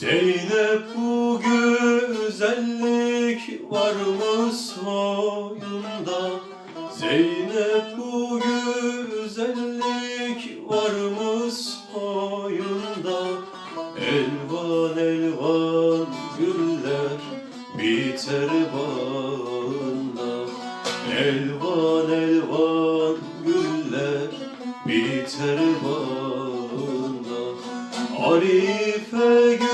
Zeynep bu güzellik var mı soyunda? Zeynep bu güzellik var mı soyunda? Elvan elvan güller biter bağında Elvan elvan güller biter bağında Arife gününde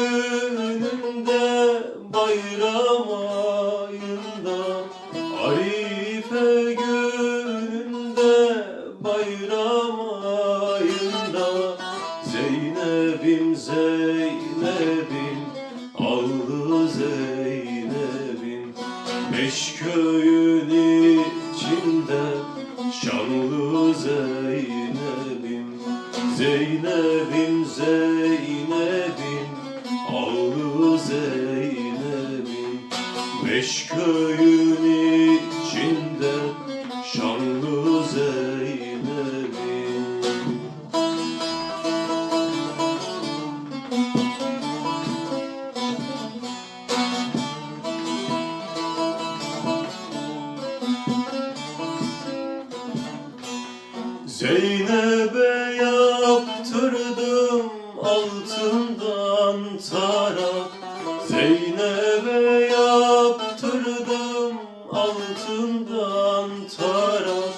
bayram ayında Arife gününde bayram ayında Zeynep'im Zeynep'im Allı Zeynep'im Beş köyün içinde Şanlı Zeynep'im Zeynep'im Zeynep'im Beş köyün içinde Şanlı Zeynep'im Zeynep'e yaptırdım altından tarak altından tarak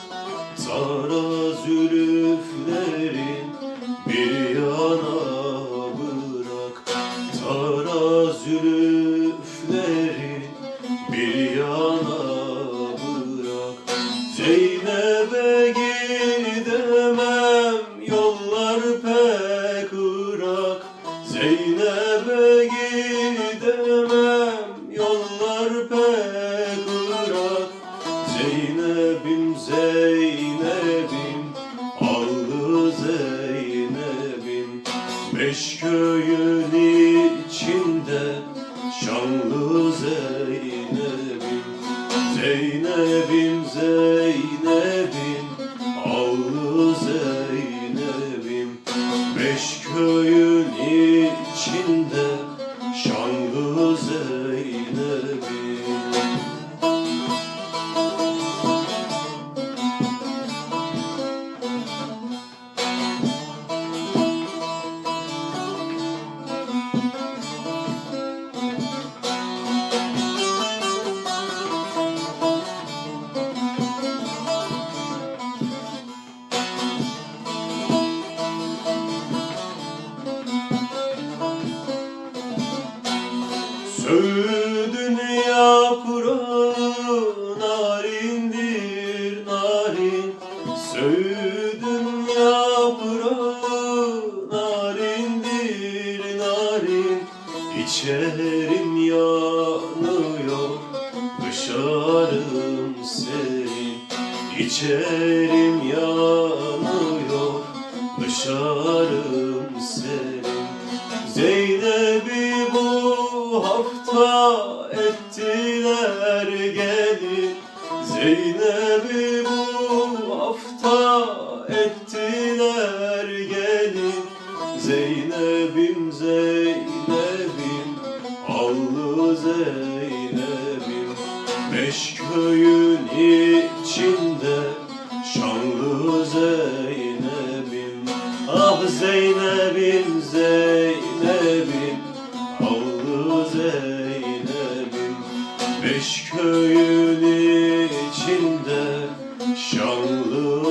Tara zülüflerin bir yana bırak. Tara zülüflerin bir yana bırak. Zeynep'e gidemem Beş köyün içinde şanlı Zeynep'im Zeynep'im Zeynep'im Allı Zeynep'im. Beş köyün içinde Söğüdün yaprağı narindir narin. Söğüdün yaprağı narindir narin. İçerim yanıyor dışarım serin. İçerim yanıyor dışarım serin. Zeynep'i bu hafta ettiler gelin Zeynep'i bu hafta ettiler gelin Zeynep'im Zeynep'im Allı Zeynep'im. Beş köyün içinde Şanlı Zeynep'im. Ah Zeynep'im Zeynep'im Beş köyün içinde Şanlı